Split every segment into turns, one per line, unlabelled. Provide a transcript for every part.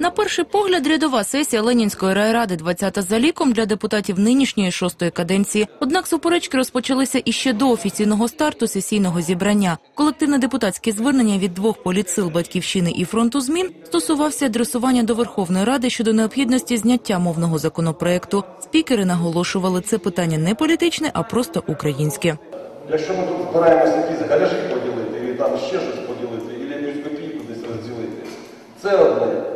На перший погляд, рядова сесія Ленінської райради 20-та за ліком для депутатів нинішньої шостої каденції. Однак суперечки розпочалися іще до офіційного старту сесійного зібрання. Колективне депутатське звернення від двох політсил Батьківщини і фронту змін стосувався адресування до Верховної Ради щодо необхідності зняття мовного законопроекту. Спікери наголошували, це питання не політичне, а просто українське.
Якщо ми тут збираємося якісь гаражі поділити, і там ще щось поділити, і якусь копійку десь розділити, це одне.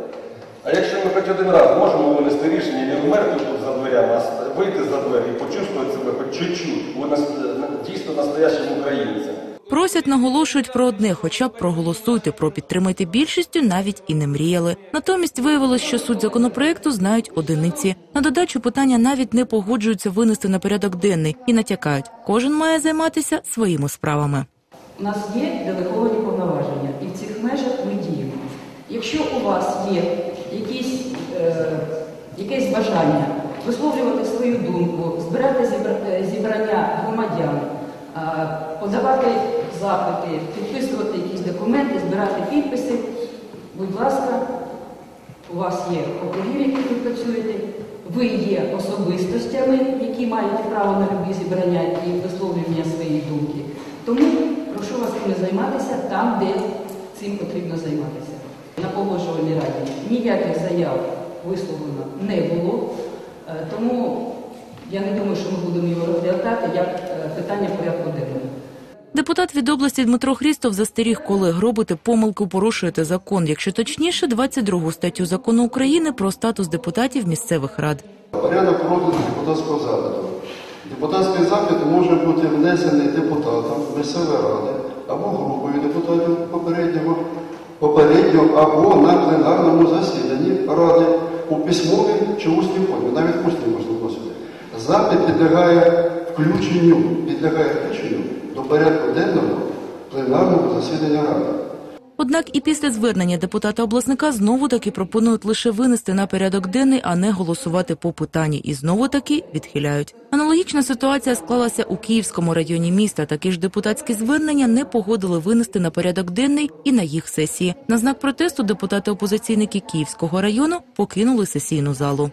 Хоч один раз можемо винести рішення не вмерти тут за дверями, а вийти за двері і почувствувати себе хоч чуть-чуть, нас- дійсно настоящим українцем.
Просять, наголошують про одне, хоча б проголосуйте, про підтримайте більшістю, навіть і не мріяли. Натомість виявилось, що суть законопроекту знають одиниці. На додачу питання навіть не погоджуються винести на порядок денний і натякають, кожен має займатися своїми справами.
У нас є делеговані повноваження, і в цих межах ми діємо. Якщо у вас є якесь бажання висловлювати свою думку, збирати е, зібрання громадян, е, подавати запити, підписувати якісь документи, збирати підписи, будь ласка, у вас є округи, в яких ви працюєте, ви є особистостями, які мають право на любі зібрання і висловлювання своєї думки. Тому прошу вас цим займатися там, де цим потрібно займатися. На погоджувальній раді ніяких заяв висловлено не було, Е, тому я не думаю, що ми будемо його розглядати як е, питання порядку денного.
Депутат від області Дмитро Хрістов застеріг колег робити помилку, порушуєте закон, якщо точніше, 22 статтю закону України про статус депутатів місцевих рад.
Порядок розгляду депутатського запиту. Депутатський запит може бути внесений депутатом місцевої ради або групою депутатів попереднього, попереднього або на пленарному засіданні ради у письмовій чи усній формі, навіть усній можна вносити. Запит підлягає включенню, підлягає включенню до порядку денного пленарного засідання ради.
Однак і після звернення депутата обласника знову таки пропонують лише винести на порядок денний, а не голосувати по питанні. І знову таки відхиляють. Аналогічна ситуація склалася у Київському районі міста. Такі ж депутатські звернення не погодили винести на порядок денний і на їх сесії. На знак протесту депутати опозиційники Київського району покинули сесійну залу.